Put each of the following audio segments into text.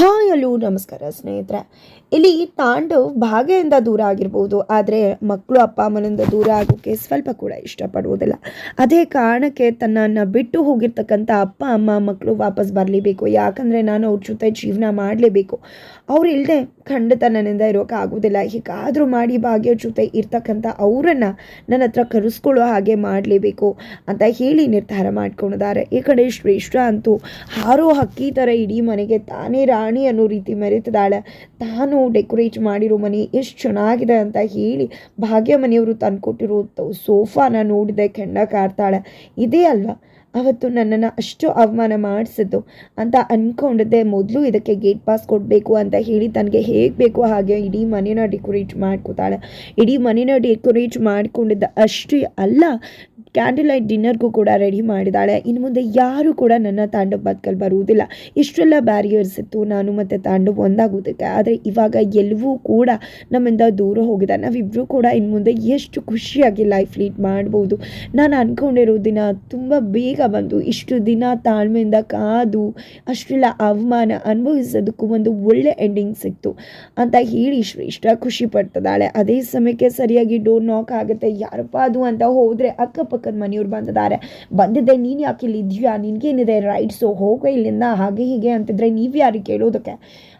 Hi ಅಲ್ಲೂ ನಮಸ್ಕಾರ ಸ್ನೇಹಿತರೆ. ಇಲ್ಲಿ ತಾಂಡವ್ ಭಾಗ್ಯದಿಂದ ದೂರ ಆಗಿರ್ಬೋದು, ಆದರೆ ಮಕ್ಕಳು ಅಪ್ಪ ಅಮ್ಮನಿಂದ ದೂರ ಆಗೋಕ್ಕೆ ಸ್ವಲ್ಪ ಕೂಡ ಇಷ್ಟಪಡುವುದಿಲ್ಲ. ಅದೇ ಕಾರಣಕ್ಕೆ ತನ್ನನ್ನು ಬಿಟ್ಟು ಹೋಗಿರ್ತಕ್ಕಂಥ ಅಪ್ಪ, ಅಮ್ಮ, ಮಕ್ಕಳು ವಾಪಸ್ ಬರಲೇಬೇಕು. ಯಾಕಂದರೆ ನಾನು ಅವ್ರ ಜೊತೆ ಜೀವನ ಮಾಡಲೇಬೇಕು. ಅವ್ರು ಇಲ್ಲದೆ ಖಂಡಿತ ನನ್ನಿಂದ ಇರೋಕೆ ಆಗೋದಿಲ್ಲ. ಹೀಗಾದರೂ ಮಾಡಿ ಭಾಗ್ಯ ಜೊತೆ ಇರ್ತಕ್ಕಂಥ ಅವರನ್ನು ನನ್ನ ಹತ್ರ ಕರೆಸ್ಕೊಳ್ಳೋ ಹಾಗೆ ಮಾಡಲೇಬೇಕು ಅಂತ ಹೇಳಿ ನಿರ್ಧಾರ ಮಾಡ್ಕೊಂಡಿದ್ದಾರೆ. ಈ ಕಡೆ ಶ್ರೇಷ್ಠ ಅಂತೂ ಹಾರೋ ಹಕ್ಕಿ ಥರ ಇಡೀ ಮನೆಗೆ ತಾನೇ ರಾಣಿ ಅನ್ನೋ ರೀತಿ ಮೆರೆತಿದ್ದಾಳೆ ತಾನು ಡೆಕೋರೇಟ್ ಮಾಡಿರೋ ಮನೆ ಎಷ್ಟು ಚೆನ್ನಾಗಿದೆ ಅಂತ ಹೇಳಿ ಭಾಗ್ಯ ಮನೆಯವರು ತಂದುಕೊಟ್ಟಿರೋ ಸೋಫಾನ ನೋಡಿದೆ, ಕೆಂಡ ಕಾರ್ತಾಳೆ. ಇದೇ ಅಲ್ವಾ? ಅವತ್ತು ನನ್ನನ್ನು ಅಷ್ಟು ಅವಮಾನ ಮಾಡಿಸಿದ್ದು ಅಂತ ಅಂದ್ಕೊಂಡಿದ್ದೆ ಮೊದಲು ಇದಕ್ಕೆ ಗೇಟ್ ಪಾಸ್ ಕೊಡಬೇಕು ಅಂತ ಹೇಳಿ ತನಗೆ ಹೇಗೆ ಬೇಕೋ ಹಾಗೆ ಇಡೀ ಮನೇನ ಡೆಕೋರೇಟ್ ಮಾಡ್ಕೋತಾಳೆ. ಇಡೀ ಮನೇನ ಡೆಕೋರೇಟ್ ಮಾಡಿಕೊಂಡಿದ್ದ ಅಷ್ಟೇ ಅಲ್ಲ ಕ್ಯಾಂಡಲ್ ಲೈಟ್ ಡಿನ್ನರ್ಗೂ ಕೂಡ ರೆಡಿ ಮಾಡಿದ್ದಾಳೆ ಇನ್ನು ಮುಂದೆ ಯಾರೂ ಕೂಡ ನನ್ನ ತಾಂಡವ್ ಬದುಕಲ್ಲಿ ಬರುವುದಿಲ್ಲ. ಇಷ್ಟೆಲ್ಲ ಬ್ಯಾರಿಯರ್ಸ್ ಇತ್ತು ನಾನು ಮತ್ತು ತಾಂಡವ ಒಂದಾಗೋದಕ್ಕೆ ಆದರೆ ಇವಾಗ ಎಲ್ಲವೂ ಕೂಡ ನಮ್ಮಿಂದ ದೂರ ಹೋಗಿದೆ. ನಾವಿಬ್ಬರೂ ಕೂಡ ಇನ್ನು ಮುಂದೆ ಎಷ್ಟು ಖುಷಿಯಾಗಿ ಲೈಫ್ ಲೀಡ್ ಮಾಡ್ಬೋದು. ನಾನು ಅಂದ್ಕೊಂಡಿರೋ ದಿನ ತುಂಬ ಬೇಗ ಬಂದು ಇಷ್ಟು ದಿನ ತಾಳ್ಮೆಯಿಂದ ಕಾದು ಅಷ್ಟೆಲ್ಲ ಅವಮಾನ ಅನುಭವಿಸೋದಕ್ಕೂ ಒಂದು ಒಳ್ಳೆ ಎಂಡಿಂಗ್ ಸಿಕ್ತು ಅಂತ ಹೇಳಿ ಶ್ರೇಷ್ಠ ಖುಷಿ ಪಡ್ತದಾಳೆ ಅದೇ ಸಮಯಕ್ಕೆ ಸರಿಯಾಗಿ ಡೋರ್ ನಾಕ್ ಆಗುತ್ತೆ. ಯಾರಪ್ಪ ಅದು ಅಂತ ಹೋದರೆ ಅಕ್ಕಪಕ್ಕದ ಮನೆಯವ್ರು ಬಂದಿದ್ದಾರೆ. ಬಂದಿದ್ದೆ, ನೀನು ಯಾಕೆ ಇಲ್ಲಿ ಇದೆಯಾ? ನಿನಗೇನಿದೆ ರೈಟ್ಸು ಹೋಗೋ ಇಲ್ಲಿಂದ. ಹಾಗೆ ಹೀಗೆ ಅಂತಿದ್ರೆ ನೀವು ಯಾರಿಗೆ ಕೇಳೋದಕ್ಕೆ?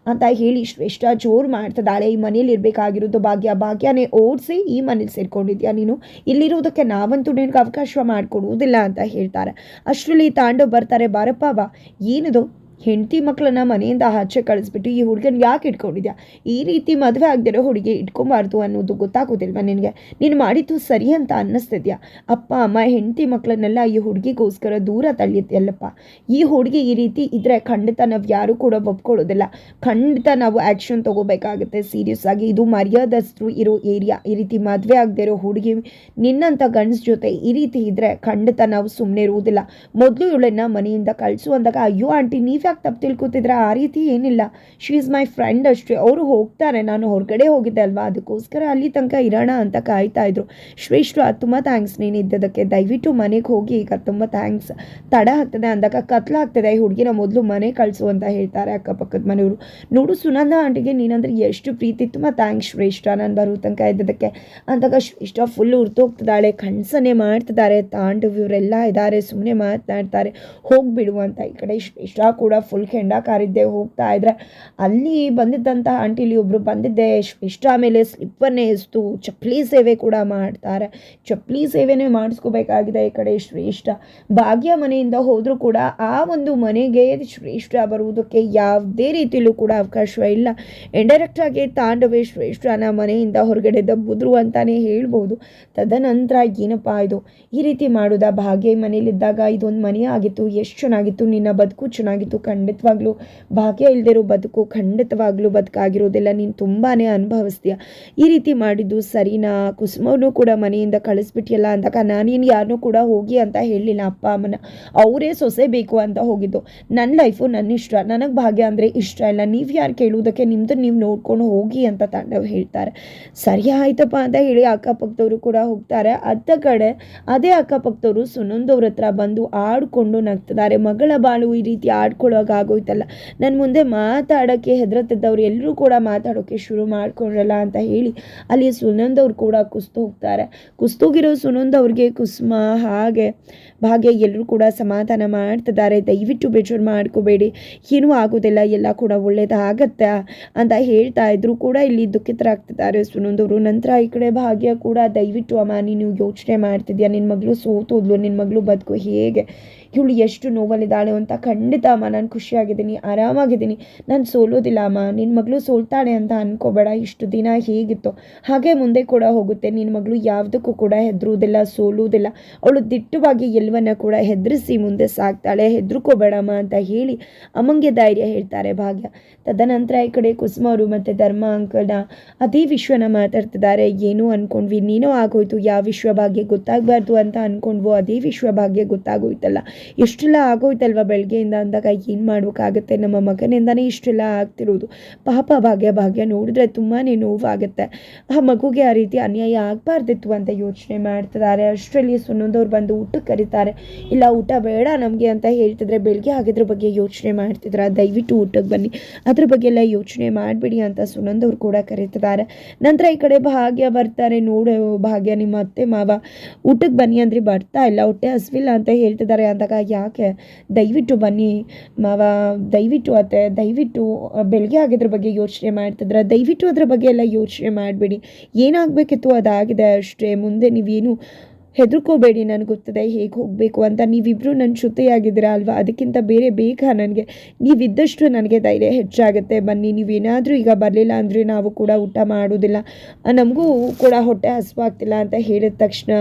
ಅಂತ ಹೇಳಿ ಶ್ರೇಷ್ಠ ಜೋರು ಮಾಡ್ತಿದ್ದಾಳೆ. ಈ ಮನೇಲಿ ಇರಬೇಕಾಗಿರೋದು ಭಾಗ್ಯ. ಭಾಗ್ಯನೇ ಓಡಿಸಿ ಈ ಮನೇಲಿ ಸೇರ್ಕೊಂಡಿದ್ಯಾ ನೀನು? ಇಲ್ಲಿರೋದಕ್ಕೆ ನಾವಂತೂ ನಿನಗೆ ಅವಕಾಶ ಮಾಡಿಕೊಡುವುದಿಲ್ಲ ಅಂತ ಹೇಳ್ತಾರೆ. ಅಷ್ಟರಲ್ಲಿ ತಾಂಡವ್ ಬರ್ತಾರೆ, ಬಾರಪ್ಪ, ಬಾ. ಏನಿದು? ಹೆಂಡತಿ ಮಕ್ಕಳನ್ನ ಮನೆಯಿಂದ ಆಚೆ ಕಳಿಸ್ಬಿಟ್ಟು ಈ ಹುಡುಗನ ಯಾಕೆ ಇಟ್ಕೊಂಡಿದ್ಯಾ ಈ ರೀತಿ ಮದುವೆ ಆಗದಿರೋ ಹುಡುಗಿ ಇಟ್ಕೊಬಾರ್ದು ಅನ್ನೋದು ಗೊತ್ತಾಗೋದಿಲ್ವಾ ನಿನಗೆ? ನೀನು ಮಾಡಿದ್ದು ಸರಿ ಅಂತ ಅನ್ನಿಸ್ತಿದ್ಯಾ? ಅಪ್ಪ, ಅಮ್ಮ, ಹೆಂಡತಿ ಮಕ್ಕಳನ್ನೆಲ್ಲ ಈ ಹುಡುಗಿಗೋಸ್ಕರ ದೂರ ತಳ್ಳಿದ್ಯಲ್ಲಪ್ಪ. ಈ ಹುಡುಗಿ ಈ ರೀತಿ ಇದ್ರೆ ಖಂಡಿತ ನಾವು ಯಾರೂ ಕೂಡ ಒಪ್ಕೊಳ್ಳೋದಿಲ್ಲ. ಖಂಡಿತ ನಾವು ಆ್ಯಕ್ಷನ್ ತೊಗೋಬೇಕಾಗುತ್ತೆ. ಸೀರಿಯಸ್ ಆಗಿ ಇದು ಮರ್ಯಾದಸ್ಥರು ಇರೋ ಏರಿಯಾ. ಈ ರೀತಿ ಮದುವೆ ಆಗದಿರೋ ಹುಡುಗಿ ನಿನ್ನಂಥ ಗಂಡ್ಸ್ ಜೊತೆ ಈ ರೀತಿ ಇದ್ರೆ ಖಂಡಿತ ನಾವು ಸುಮ್ಮನೆ ಇರುವುದಿಲ್ಲ. ಮೊದಲು ಇವಳನ್ನ ಮನೆಯಿಂದ ಕಳಿಸು ಅಂದಾಗ, ಅಯ್ಯೋ, ಆಂಟಿ, ನೀವು ಯಾಕೆ ತಪ್ಪು ತಿಳ್ಕೊತಿದ್ರೆ? ಆ ರೀತಿ ಏನಿಲ್ಲ. ಶಿ ಈಸ್ ಮೈ ಫ್ರೆಂಡ್ ಅಷ್ಟೇ. ಅವರು ಹೋಗ್ತಾರೆ. ನಾನು ಹೊರಗಡೆ ಹೋಗಿದ್ದೆ ಅಲ್ವಾ? ಅದಕ್ಕೋಸ್ಕರ ಅಲ್ಲಿ ತನಕ ಇರೋಣ ಅಂತ ಕಾಯ್ತಾ ಇದ್ರು. ಶ್ರೇಷ್ಠ, ತುಂಬ ಥ್ಯಾಂಕ್ಸ್ ನೀನು ಇದ್ದದಕ್ಕೆ ದಯವಿಟ್ಟು ಮನೆಗೆ ಹೋಗಿ. ಈಗ ತುಂಬ ಥ್ಯಾಂಕ್ಸ್ ತಡ ಆಗ್ತದೆ ಅಂದಾಗ ಕತ್ಲಾಗ್ತದೆ ಈ ಹುಡುಗಿನ ಮೊದಲು ಮನೆ ಕಳಿಸು ಅಂತ ಹೇಳ್ತಾರೆ ಅಕ್ಕಪಕ್ಕದ ಮನೆಯವರು. ನೋಡು ಸುನಂದ ಆಂಟಿಗೆ ನೀನಂದ್ರೆ ಎಷ್ಟು ಪ್ರೀತಿ. ತುಂಬ ಥ್ಯಾಂಕ್ಸ್ ಶ್ರೇಷ್ಠ. ನಾನು ಬರೋ ತನಕ ಇದ್ದದಕ್ಕೆ ಅಂದಾಗ ಶ್ರೇಷ್ಠ ಫುಲ್ ಉರ್ತೋಗ್ತದಾಳೆ ಕಣ್ಸನೆ ಮಾಡ್ತಿದ್ದಾರೆ. ತಾಂಡವ್ ಇವರೆಲ್ಲ ಇದ್ದಾರೆ. ಸುಮ್ಮನೆ ಮಾತನಾಡ್ತಾರೆ. ಹೋಗ್ಬಿಡು ಅಂತ ಈ ಕಡೆ ಶ್ರೇಷ್ಠ ಕೂಡ ಫುಲ್ ಕೆಂಡ ಕಾರಿದ್ದೆ ಹೋಗ್ತಾ ಇದ್ರೆ. ಅಲ್ಲಿ ಬಂದಿದ್ದಂತಹ ಆಂಟಿಲಿ ಒಬ್ರು ಬಂದಿದ್ದೆ ಇಷ್ಟ ಮೇಲೆ ಸ್ಲಿಪ್ಪನ್ನೇ ಎಸ್ತು. ಚಪ್ಪಲಿ ಸೇವೆ ಕೂಡ ಮಾಡ್ತಾರೆ. ಚಪ್ಪಲಿ ಸೇವೆನೇ ಮಾಡಿಸ್ಕೋಬೇಕಾಗಿದೆ ಈ ಕಡೆ ಶ್ರೇಷ್ಠ. ಭಾಗ್ಯ ಮನೆಯಿಂದ ಹೋದರೂ ಕೂಡ ಆ ಒಂದು ಮನೆಗೆ ಶ್ರೇಷ್ಠ ಬರುವುದಕ್ಕೆ ಯಾವುದೇ ರೀತಿಯಲ್ಲೂ ಕೂಡ ಅವಕಾಶ ಇಲ್ಲ. ಇಂಡೈರೆಕ್ಟ್ ಆಗಿ ತಾಂಡವೇ ಶ್ರೇಷ್ಠನ ಮನೆಯಿಂದ ಹೊರಗಡೆ ದಬ್ಬುದ್ರು ಅಂತಾನೆ ಹೇಳ್ಬೋದು. ತದನಂತರ ಏನಪ್ಪಾ ಇದು? ಈ ರೀತಿ ಮಾಡೋದ, ಭಾಗ್ಯ ಮನೇಲಿದ್ದಾಗ ಇದೊಂದು ಮನೆ ಆಗಿತ್ತು ಎಷ್ಟು ಚೆನ್ನಾಗಿತ್ತು, ನಿನ್ನ ಬದುಕು ಚೆನ್ನಾಗಿತ್ತು ಖಂಡಿತವಾಗ್ಲೂ ಭಾಗ್ಯ ಇಲ್ದಿರೋ ಬದುಕು ಖಂಡಿತವಾಗ್ಲೂ ಬದುಕಾಗಿರೋದೆಲ್ಲ. ನೀನು ತುಂಬಾ ಅನುಭವಿಸ್ತೀಯ. ಈ ರೀತಿ ಮಾಡಿದ್ದು ಸರಿನಾ? ಕುಸುಮವನ್ನು ಕೂಡ ಮನೆಯಿಂದ ಕಳಿಸ್ಬಿಟ್ಟಿಯಲ್ಲ ಅಂದಾಗ ನಾನೇನು ಯಾರನ್ನೂ ಕೂಡ ಹೋಗಿ ಅಂತ ಹೇಳಲಿಲ್ಲ ಅಪ್ಪ ಅಮ್ಮನ. ಅವರೇ ಸೊಸೆ ಬೇಕು ಅಂತ ಹೋಗಿದ್ದು. ನನ್ನ ಲೈಫು ನನ್ನ ಇಷ್ಟ. ನನಗೆ ಭಾಗ್ಯ ಅಂದರೆ ಇಷ್ಟ ಇಲ್ಲ. ನೀವು ಯಾರು ಕೇಳುವುದಕ್ಕೆ ನಿಮ್ಮದು ನೀವು ನೋಡ್ಕೊಂಡು ಹೋಗಿ ಅಂತ ತಾಂಡವ್ ಹೇಳ್ತಾರೆ. ಸರಿ ಆಯ್ತಪ್ಪ ಅಂತ ಹೇಳಿ ಅಕ್ಕಪಕ್ಕದವರು ಕೂಡ ಹೋಗ್ತಾರೆ. ಅತ್ತ ಕಡೆ ಅದೇ ಅಕ್ಕಪಕ್ಕದವರು ಸುನಂದವ್ರ ಹತ್ರ ಬಂದು ಆಡ್ಕೊಂಡು ನಗ್ತಿದ್ದಾರೆ. ಮಗಳ ಬಾಳು ಈ ರೀತಿ ಆಡ್ಕೊಳ್ಳೋಕೆ ಆಗೋಯ್ತಲ್ಲ ನನ್ನ ಮುಂದೆ ಮಾತಾಡೋಕ್ಕೆ ಹೆದರತ್ತಿದ್ದವ್ರು ಎಲ್ಲರೂ ಕೂಡ ಮಾತಾಡೋಕ್ಕೆ ಶುರು ಮಾಡ್ಕೊಂಡ್ರಲ್ಲ ಅಂತ ಹೇಳಿ ಅಲ್ಲಿ ಸುನಂದ್ ಅವ್ರು ಕೂಡ ಕುಸ್ತು ಹೋಗ್ತಾರೆ. ಕುಸ್ತೋಗಿರೋ ಸುನಂದ್ ಅವ್ರಿಗೆ ಕುಸುಮ, ಹಾಗೆ ಭಾಗ್ಯ ಎಲ್ಲರೂ ಕೂಡ ಸಮಾಧಾನ ಮಾಡ್ತಿದ್ದಾರೆ. ದಯವಿಟ್ಟು ಬೇಜೂರು ಮಾಡ್ಕೋಬೇಡಿ. ಏನೂ ಆಗೋದಿಲ್ಲ. ಎಲ್ಲ ಕೂಡ ಒಳ್ಳೇದಾಗತ್ತೆ ಅಂತ ಹೇಳ್ತಾ ಇದ್ರು ಕೂಡ ಇಲ್ಲಿ ದುಃಖಿತರಾಗ್ತಿದ್ದಾರೆ ಸುನಂದವರು. ನಂತರ ಈ ಕಡೆ ಭಾಗ್ಯ ಕೂಡ ದಯವಿಟ್ಟು ಅಮ್ಮ ನೀನು ಯೋಚನೆ ಮಾಡ್ತಿದ್ಯಾ? ನಿನ್ನ ಮಗಳು ಸೋತೋದ್ಲು. ನಿನ್ನ ಮಗಳು ಬದುಕು ಹೇಗೆ? ಇವಳು ಎಷ್ಟು ನೋವಲ್ಲಿದ್ದಾಳೆ ಅಂತ ಖಂಡಿತ ಅಮ್ಮ, ನಾನು ಖುಷಿಯಾಗಿದ್ದೀನಿ, ಆರಾಮಾಗಿದ್ದೀನಿ. ನಾನು ಸೋಲೋದಿಲ್ಲ ಅಮ್ಮ ನಿನ್ನ ಮಗಳು ಸೋಲ್ತಾಳೆ ಅಂತ ಅನ್ಕೋಬೇಡ, ಇಷ್ಟು ದಿನ ಹೇಗಿತ್ತು. ಹಾಗೆ ಮುಂದೆ ಕೂಡ ಹೋಗುತ್ತೆ ನಿನ್ನ ಮಗಳು ಯಾವುದಕ್ಕೂ ಕೂಡ ಹೆದರುವುದಿಲ್ಲ ಸೋಲುವುದಿಲ್ಲ ಅವಳು ದಿಟ್ಟವಾಗಿ ಎಲ್ಲವನ್ನ ಕೂಡ ಹೆದರಿಸಿ ಮುಂದೆ ಸಾಕ್ತಾಳೆ. ಹೆದರ್ಕೋಬೇಡಮ್ಮ ಅಂತ ಹೇಳಿ ಅಮ್ಮಂಗೆ ಧೈರ್ಯ ಹೇಳ್ತಾರೆ ಭಾಗ್ಯ. ತದನಂತರ ಈ ಕಡೆ ಕುಸುಮ ಅವರು ಮತ್ತು ಧರ್ಮ ಅಂಕಲ್ನ ಅದೇ ವಿಶ್ವನ ಮಾತಾಡ್ತಿದ್ದಾರೆ. ಏನು ಅಂದ್ಕೊಂಡ್ವಿ ನೀನೋ ಆಗೋಯ್ತು. ಯಾವ ವಿಶ್ವ ಭಾಗ್ಯ ಗೊತ್ತಾಗಬಾರ್ದು ಅಂತ ಅಂದ್ಕೊಂಡ್ವೋ ಅದೇ ವಿಶ್ವ ಭಾಗ್ಯ ಗೊತ್ತಾಗೋಯ್ತಲ್ಲ. ಇಷ್ಟೆಲ್ಲ ಆಗೋಯ್ತಲ್ವಾ ಬೆಳಗ್ಗೆಯಿಂದ ಅಂದಾಗ ಏನು ಮಾಡಬೇಕಾಗತ್ತೆ ನಮ್ಮ ಮಗನಿಂದನೇ ಇಷ್ಟೆಲ್ಲ ಆಗ್ತಿರೋದು. ಪಾಪ ಭಾಗ್ಯ ಭಾಗ್ಯ ನೋಡಿದ್ರೆ ತುಂಬಾ ನೋವಾಗುತ್ತೆ. ಆ ಮಗುಗೆ ಆ ರೀತಿ ಅನ್ಯಾಯ ಆಗಬಾರ್ದಿತ್ತು ಅಂತ ಯೋಚನೆ ಮಾಡ್ತಿದ್ದಾರೆ. ಅಷ್ಟರಲ್ಲಿ ಸುನಂದವ್ರು ಬಂದು ಊಟಕ್ಕೆ ಕರೀತಾರೆ. ಇಲ್ಲ, ಊಟ ಬೇಡ ನಮಗೆ ಅಂತ ಹೇಳ್ತಿದ್ರೆ ಬೆಳಗ್ಗೆ ಆಗಿದ್ರ ಬಗ್ಗೆ ಯೋಚನೆ ಮಾಡ್ತಿದ್ರೆ? ದಯವಿಟ್ಟು ಊಟಕ್ಕೆ ಬನ್ನಿ. ಅದ್ರ ಬಗ್ಗೆ ಎಲ್ಲ ಯೋಚನೆ ಮಾಡಬೇಡಿ ಅಂತ ಸುನಂದವ್ರು ಕೂಡ ಕರೀತಿದ್ದಾರೆ. ನಂತರ ಈ ಕಡೆ ಭಾಗ್ಯ ಬರ್ತಾರೆ. ನೋಡು ಭಾಗ್ಯ, ನಿಮ್ಮ ಅತ್ತೆ ಮಾವ. ಊಟಕ್ಕೆ ಬನ್ನಿ ಅಂದ್ರೆ ಬರ್ತಾ ಇಲ್ಲ. ಹೊಟ್ಟೆ ಹಸಿವಿಲ್ಲ ಅಂತ ಹೇಳ್ತಿದ್ದಾರೆ ಅಂದಾಗ ಯಾಕೆ ದಯವಿಟ್ಟು ಬನ್ನಿ. ಮಾವ, ದಯವಿಟ್ಟು ಅತ್ತೆ, ದಯವಿಟ್ಟು ಬೆಳಗ್ಗೆ ಆಗಿದ್ರ ಬಗ್ಗೆ ಯೋಚನೆ ಮಾಡ್ತಿದ್ರ. ದಯವಿಟ್ಟು ಅದ್ರ ಬಗ್ಗೆ ಎಲ್ಲ ಯೋಚನೆ ಮಾಡಬೇಡಿ. ಏನಾಗಬೇಕಿತ್ತು ಅದಾಗಿದೆ ಅಷ್ಟೇ. ಮುಂದೆ ನೀವೇನು ಹೆದರ್ಕೋಬೇಡಿ, ನನಗೆ ಗೊತ್ತದೆ ಹೇಗೆ ಹೋಗಬೇಕು ಅಂತ. ನೀವಿಬ್ಬರು ನನ್ನ ಜೊತೆಯಾಗಿದ್ದೀರಾ ಅಲ್ವಾ ಅದಕ್ಕಿಂತ ಬೇರೆ ಬೇಗ ನನಗೆ, ನೀವಿದ್ದಷ್ಟು ನನಗೆ ಧೈರ್ಯ ಹೆಚ್ಚಾಗುತ್ತೆ. ಬನ್ನಿ, ನೀವೇನಾದರೂ ಈಗ ಬರಲಿಲ್ಲ ಅಂದರೆ ನಾವು ಕೂಡ ಊಟ ಮಾಡೋದಿಲ್ಲ ನಮಗೂ ಕೂಡ ಹೊಟ್ಟೆ ಹಸುವಾಗ್ತಿಲ್ಲ ಅಂತ ಹೇಳಿದ ತಕ್ಷಣ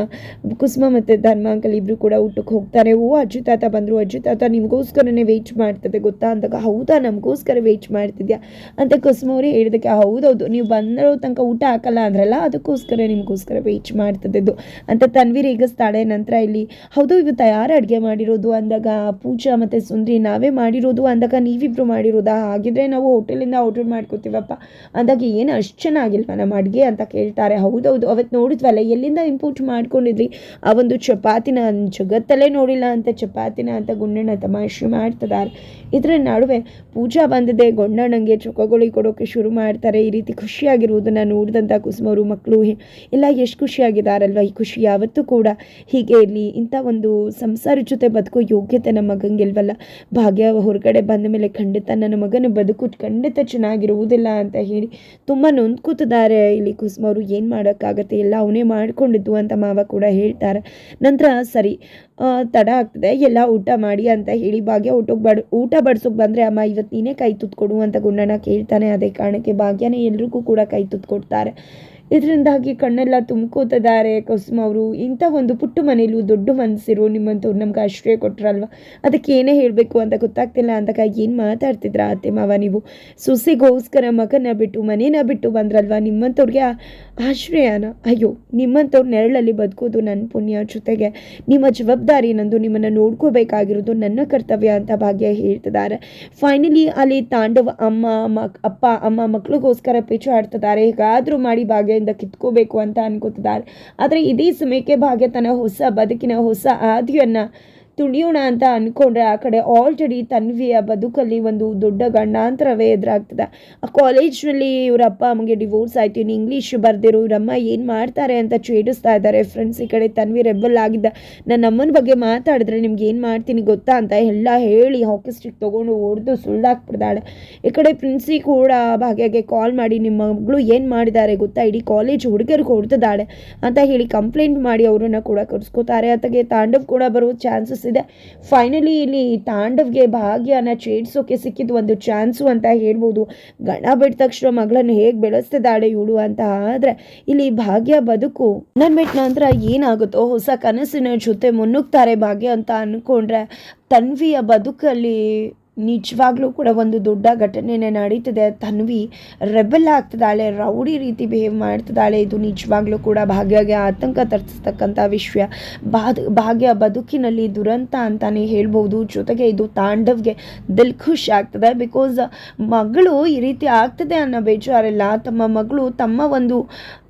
ಕುಸುಮ ಮತ್ತು ಧರ್ಮ ಅಂಕಲ್ ಇಬ್ಬರು ಕೂಡ ಊಟಕ್ಕೆ ಹೋಗ್ತಾರೆ. ಓ, ಅಜ್ಜು ತಾತ ಬಂದರು. ಅಜ್ಜು ತಾತ ನಿಮಗೋಸ್ಕರನೇ ವೆಯ್ಟ್ ಮಾಡ್ತದೆ, ಗೊತ್ತಾ? ಅಂದಾಗ, ಹೌದಾ, ನಮಗೋಸ್ಕರ ವೆಯ್ಟ್ ಮಾಡ್ತಿದ್ಯಾ? ಅಂತ ಕುಸುಮ ಅವರು ಹೇಳಿದಕ್ಕೆ, ಹೌದೌದು, ನೀವು ಬಂದಿರೋ ತನಕ ಊಟ ಹಾಕಲ್ಲ ಅಂದ್ರಲ್ಲ, ಅದಕ್ಕೋಸ್ಕರ ನಿಮಗೋಸ್ಕರ ವೆಯ್ಟ್ ಮಾಡ್ತದ್ದು ಅಂತ ತನ್ವೀರ್ ರೇಗಿಸ್ತಾಳೆ ನಂತರ ಇಲ್ಲಿ, ಹೌದು ಇವತ್ತು ಯಾರು ಅಡುಗೆ ಮಾಡಿರೋದು ಅಂದಾಗ ಪೂಜಾ ಮತ್ತು ಸುಂದ್ರಿ ನಾವೇ ಮಾಡಿರೋದು ಅಂದಾಗ ನೀವಿಬ್ಬರು ಮಾಡಿರೋದಾ? ಹಾಗಿದ್ರೆ ನಾವು ಹೋಟೆಲಿಂದ ಆರ್ಡರ್ ಮಾಡ್ಕೋತೀವಪ್ಪ. ಅಂದಾಗ ಏನು ಅಷ್ಟು ಚೆನ್ನಾಗಿಲ್ವ ನಮ್ಮ ಅಡುಗೆ? ಅಂತ ಕೇಳ್ತಾರೆ. ಹೌದೌದು ಅವತ್ತು ನೋಡಿದ್ವಲ್ಲ, ಎಲ್ಲಿಂದ ಇಂಪೋರ್ಟ್ ಮಾಡ್ಕೊಂಡಿದ್ರಿ? ಆ ಒಂದು ಚಪಾತಿನ ಜಗತ್ತಲ್ಲೇ ನೋಡಿಲ್ಲ ಅಂತ, ಚಪಾತಿನ ಅಂತ ಗುಂಡಣ್ಣ ತಮಾಷೆ ಮಾಡ್ತಿದ್ದಾರೆ ಇದರ ನಡುವೆ ಪೂಜಾ ಬಂದಿದೆ, ಗೊಂಡಣ್ಣಂಗೆ ಚೊಕ್ಕಗೊಳಿ ಕೊಡೋಕೆ ಶುರು ಮಾಡ್ತಾರೆ. ಈ ರೀತಿ ಖುಷಿಯಾಗಿರುವುದನ್ನು ನೋಡಿದಂಥ ಕುಸುಮವರು ಮಕ್ಕಳು ಎಲ್ಲ ಎಷ್ಟು ಖುಷಿಯಾಗಿದ್ದಾರಲ್ವ ಈ ಖುಷಿ? ಯಾವತ್ತೂ ಕೂಡ ಹೀಗೆ ಇರಲಿ ಇಂಥ ಒಂದು ಸಂಸಾರ ಜೊತೆ ಬದುಕೋ ಯೋಗ್ಯತೆ ನಮ್ಮ ಮಗಂಗಿಲ್ವಲ್ಲ ಭಾಗ್ಯ ಹೊರಗಡೆ ಬಂದ ಮೇಲೆ ಖಂಡಿತ ನನ್ನ ಮಗನ ಬದುಕು ಖಂಡಿತ ಚೆನ್ನಾಗಿರುವುದಿಲ್ಲ ಅಂತ ಹೇಳಿ ತುಂಬ ನೊಂದ್ಕೂತಿದ್ದಾರೆ. ಇಲ್ಲಿ ಕುಸುಮವರು ಏನು ಮಾಡೋಕ್ಕಾಗತ್ತೆ? ಎಲ್ಲ ಅವನೇ ಮಾಡಿಕೊಂಡಿದ್ದು ಅಂತ ಮಾವ ಕೂಡ ಹೇಳ್ತಾರೆ. ನಂತರ ಸರಿ ತಡ ಆಗ್ತದೆ. ಎಲ್ಲ ಊಟ ಮಾಡಿ ಅಂತ ಹೇಳಿ ಭಾಗ್ಯ ಊಟಕ್ಕೆ ಬಡ, ಊಟ ಬಡ್ಸೋಕೆ ಬಂದರೆ ಅಮ್ಮ ಇವತ್ತು ನೀನೇ ಕೈ ತುತ್ತು ಕೊಡು ಅಂತ ಗುಂಡಣ್ಣ ಕೇಳ್ತಾನೆ. ಅದೇ ಕಾರಣಕ್ಕೆ ಭಾಗ್ಯನೇ ಎಲ್ರಿಗೂ ಕೂಡ ಕೈ ತುತ್ತು ಕೊಡ್ತಾರೆ ಇದರಿಂದಾಗಿ ಕಣ್ಣೆಲ್ಲ ತುಂಬ್ಕೋತಿದ್ದಾರೆ ಕುಸುಮ ಅವರು. ಇಂಥ ಒಂದು ಪುಟ್ಟ ಮನೇಲೂ ದೊಡ್ಡ ಮನಸ್ಸಿರು ನಿಮ್ಮಂಥವ್ರು ನಮ್ಗೆ ಆಶ್ರಯ ಕೊಟ್ಟರಲ್ವ ಅದಕ್ಕೆ ಏನೇ ಹೇಳಬೇಕು ಅಂತ ಗೊತ್ತಾಗ್ತಿಲ್ಲ ಅಂದಾಗ ಏನು ಮಾತಾಡ್ತಿದ್ರ ಅತ್ತೆ ಮಾವ ನೀವು? ಸೊಸೆಗೋಸ್ಕರ ಮಗನ ಬಿಟ್ಟು ಮನೇನ ಬಿಟ್ಟು ಬಂದ್ರಲ್ವ ನಿಮ್ಮಂಥವ್ರಿಗೆ ಆಶ್ರಯನ? ಅಯ್ಯೋ, ನಿಮ್ಮಂಥವ್ರ ನೆರಳಲ್ಲಿ ಬದುಕೋದು ನನ್ನ ಪುಣ್ಯ ಜೊತೆಗೆ. ನಿಮ್ಮ ಜವಾಬ್ದಾರಿ ನಂದು, ನಿಮ್ಮನ್ನು ನೋಡ್ಕೋಬೇಕಾಗಿರೋದು ನನ್ನ ಕರ್ತವ್ಯ ಅಂತ ಭಾಗ್ಯ ಹೇಳ್ತಿದ್ದಾರೆ. ಫೈನಲಿ ಅಲ್ಲಿ ತಾಂಡವ ಅಮ್ಮ, ಮಕ್, ಅಪ್ಪ, ಅಮ್ಮ ಮಕ್ಳಿಗೋಸ್ಕರ ಪೇಚು ಆಡ್ತಿದ್ದಾರೆ. ಹೇಗಾದರೂ ಮಾಡಿ ಭಾಗ್ಯದಿಂದ ಕಿತ್ಕೋಬೇಕು ಅಂತ ಅನ್ಕೋತಿದ್ದಾರೆ. ಆದರೆ ಇದೇ ಸಮಯಕ್ಕೆ ಭಾಗ್ಯ ತನ್ನ ಹೊಸ ಬದುಕಿನ ಹೊಸ ಆದಿಯನ್ನು ತುಳಿಯೋಣ ಅಂತ ಅಂದ್ಕೊಂಡ್ರೆ ಆ ಕಡೆ ಆಲ್ರೆಡಿ ತನ್ವಿಯ ಬದುಕಲ್ಲಿ ಒಂದು ದೊಡ್ಡ ಗಂಡಾಂತರವೇ ಎದುರಾಗ್ತದೆ. ಆ ಕಾಲೇಜ್ನಲ್ಲಿ ಇವ್ರ ಅಪ್ಪ ಅಮ್ಮಗೆ ಡಿವೋರ್ಸ್ ಆಯಿತು, ಇನ್ನು ಇಂಗ್ಲೀಷ್ ಬರ್ದಿರೋ ಇವರಮ್ಮ ಏನು ಮಾಡ್ತಾರೆ ಅಂತ ಛೇಡಿಸ್ತಾ ಇದ್ದಾರೆ. ಫ್ರೆಂಡ್ಸ್ ಈ ಕಡೆ ತನ್ವಿ ರೆಬಲ್ ಆಗಿದ್ದ. ನನ್ನ ಅಮ್ಮನ ಬಗ್ಗೆ ಮಾತಾಡಿದ್ರೆ ನಿಮ್ಗೆ ಏನು ಮಾಡ್ತೀನಿ ಗೊತ್ತಾ ಅಂತ ಎಲ್ಲ ಹೇಳಿ ಹಾಕಿ ಸ್ಟಿಕ್ ತೊಗೊಂಡು ಹೊಡೆದು ಸುಳ್ಳಾಕ್ಬಿಡ್ದಾಳೆ ಈ ಕಡೆ ಪ್ರಿನ್ಸಿ ಕೂಡ ಭಾಗ್ಯಗೆ ಕಾಲ್ ಮಾಡಿ ನಿಮ್ಮ ಮಗಳು ಏನು ಮಾಡಿದ್ದಾರೆ ಗೊತ್ತಾ? ಇಡೀ ಕಾಲೇಜ್ ಹುಡುಗರಿಗೆ ಹೊಡೆದಿದ್ದಾಳೆ ಅಂತ ಹೇಳಿ ಕಂಪ್ಲೇಂಟ್ ಮಾಡಿ ಅವರನ್ನು ಕೂಡ ಕರ್ಸ್ಕೋತಾರೆ. ಅತ್ತಗೆ ತಾಂಡವ್ ಕೂಡ ಬರೋ ಚಾನ್ಸಸ್ ಫೈನಲಿ ಇಲ್ಲಿ ತಾಂಡವ್ಗೆ ಭಾಗ್ಯನ ಛೇಡಿಸೋಕೆ ಸಿಕ್ಕಿದ್ದು ಒಂದು ಚಾನ್ಸು ಅಂತ ಹೇಳ್ಬೋದು. ಗಣ ಬಿಟ್ಟ ತಕ್ಷಣ ಮಗಳನ್ನು ಹೇಗೆ ಬೆಳೆಸ್ತಿದ್ದಾಳೆ ಇವಳು ಅಂತ ಆದರೆ ಇಲ್ಲಿ ಭಾಗ್ಯ ಬದುಕು. ನನ್ನ ಬಿಟ್ಟ ನಂತರ ಏನಾಗುತ್ತೋ ಹೊಸ ಕನಸಿನ ಜೊತೆ ಮುನ್ನುಗ್ತಾರೆ ಭಾಗ್ಯ ಅಂತ ಅಂದ್ಕೊಂಡ್ರೆ ತನ್ವಿಯ ಬದುಕಲ್ಲಿ ನಿಜವಾಗ್ಲೂ ಕೂಡ ಒಂದು ದೊಡ್ಡ ಘಟನೆನೇ ನಡೀತದೆ. ತನ್ವಿ ರೆಬೆಲ್ ಆಗ್ತದಾಳೆ ರೌಡಿ ರೀತಿ ಬಿಹೇವ್ ಮಾಡ್ತಿದ್ದಾಳೆ. ಇದು ನಿಜವಾಗ್ಲೂ ಕೂಡ ಭಾಗ್ಯಗೆ ಆತಂಕ ತರಿಸ್ತಕ್ಕಂಥ ವಿಷಯ ಬಾದ್, ಭಾಗ್ಯ ಬದುಕಿನಲ್ಲಿ ದುರಂತ ಅಂತಾನೆ ಹೇಳ್ಬೋದು. ಜೊತೆಗೆ ಇದು ತಾಂಡವ್ಗೆ ದಿಲ್ ಖುಷ್ ಆಗ್ತದೆ. ಬಿಕಾಸ್ ಮಗಳು ಈ ರೀತಿ ಆಗ್ತದೆ ಅನ್ನೋ ಬೇಜಾರೆಲ್ಲ. ತಮ್ಮ ಮಗಳು ತಮ್ಮ ಒಂದು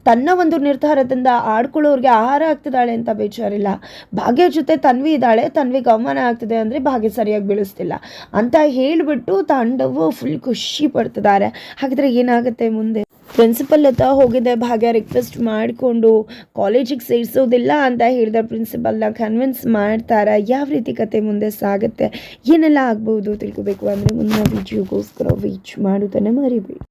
ತನ್ನ ಒಂದು ನಿರ್ಧಾರದಿಂದ ಆಡ್ಕೊಳ್ಳೋರಿಗೆ ಆಹಾರ ಆಗ್ತಿದ್ದಾಳೆ ಅಂತ ಬೇಜಾರಿಲ್ಲ. ಭಾಗ್ಯ ಜೊತೆ ತನ್ವಿ ಇದ್ದಾಳೆ. ತನ್ವಿಗೆ ಅವಮಾನ ಆಗ್ತಿದೆ ಅಂದರೆ ಭಾಗ್ಯ ಸರಿಯಾಗಿ ಬೀಳಿಸ್ತಿಲ್ಲ. ಅಂತ ಹೇಳಿಬಿಟ್ಟು ತಾಂಡವು ಫುಲ್ ಖುಷಿ ಪಡ್ತಿದ್ದಾರೆ. ಹಾಗಿದ್ರೆ ಏನಾಗುತ್ತೆ ಮುಂದೆ? ಪ್ರಿನ್ಸಿಪಲ್ ಹತ್ರ ಹೋಗಿದೆ ಭಾಗ್ಯ ರಿಕ್ವೆಸ್ಟ್ ಮಾಡಿಕೊಂಡು ಕಾಲೇಜಿಗೆ ಸೇರಿಸೋದಿಲ್ಲ ಅಂತ ಹೇಳಿದ. ಪ್ರಿನ್ಸಿಪಲ್ನ ಕನ್ವಿನ್ಸ್ ಮಾಡ್ತಾರೆ? ಯಾವ ರೀತಿ ಕತೆ ಮುಂದೆ ಸಾಗುತ್ತೆ? ಏನೆಲ್ಲ ಆಗ್ಬೋದು ತಿಳ್ಕೊಬೇಕು ಅಂದರೆ ಮುಂದಿನ ವಿಡಿಯೋಗೋಸ್ಕರ ವೀಚ್ ಮಾಡೋದನ್ನು ಮರಿಬೇಡಿ.